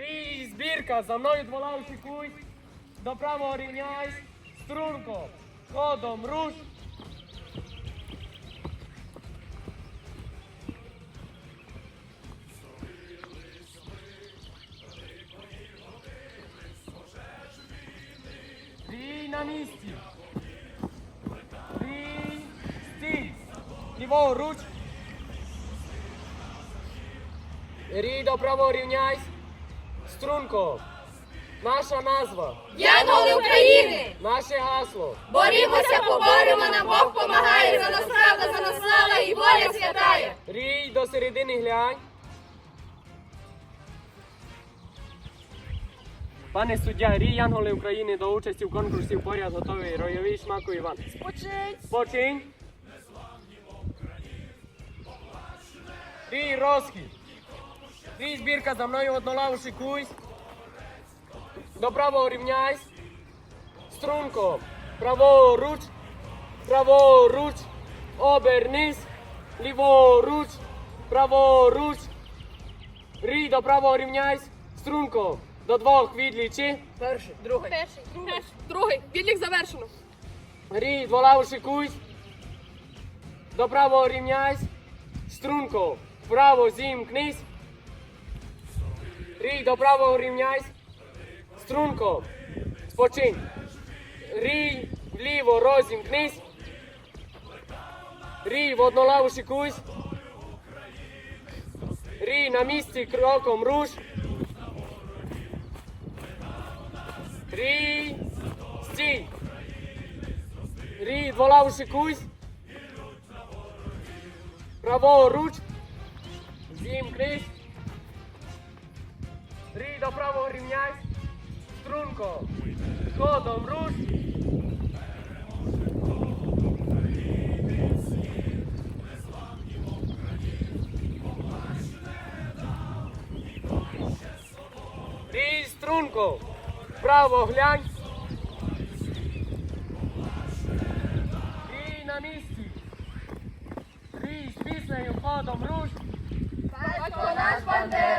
Рій, збірка, за мною дволав шикуй. До правого рівняйсь. Струнко. Ходом руш. Рій на місці. Рій, стій. Ліворуч. Рій до правого рівняйсь. Струнко. Наша назва. Янголи України! Наше гасло. Борімося, поборемо, нам Бог помагає, за нас правда, за нас слава і воля святая! Рій до середини глянь. Пане суддя, рій Янголи України до участі в конкурсі в поряд готовий. Ройовий шмаку Іван. Спочинь! Спочинь. Рій розхід. Рій збірка за мною однолаву шикуйсь. До правого рівняйсь. Струнко. Праворуч. Праворуч. Обернись. Ліворуч. Праворуч. Рій до правого рівняйсь. Струнко. До двох відлічи. Перший, другий. Перший, другий. Другий. Відлік завершено. Рій, дволаву шикуйсь. До правого рівняйсь. Струнко. Вправо зімкнись. Рій, до правого рівняйсь. Струнко. Спочинь. Рій, вліво розімкнись. Рій, в однолаву шикуйсь. Рій, на місці кроком руш. Рій, стій. Рій, дволаву шикуйсь. Праворуч. Зімкнись. Рій до правого рівняйсь. Струнко. Ходом руш. Рій, струнко. Вправо глянь. Рій на місці. Рій з піснею ходом руш. Батько наш Бандера,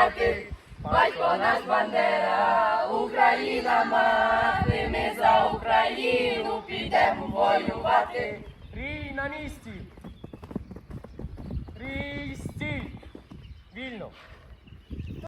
воювати. Батько наш Бандера, Україна мати, ми за Україну підемо воювати. Рій на місці. Рій стій. Вільно.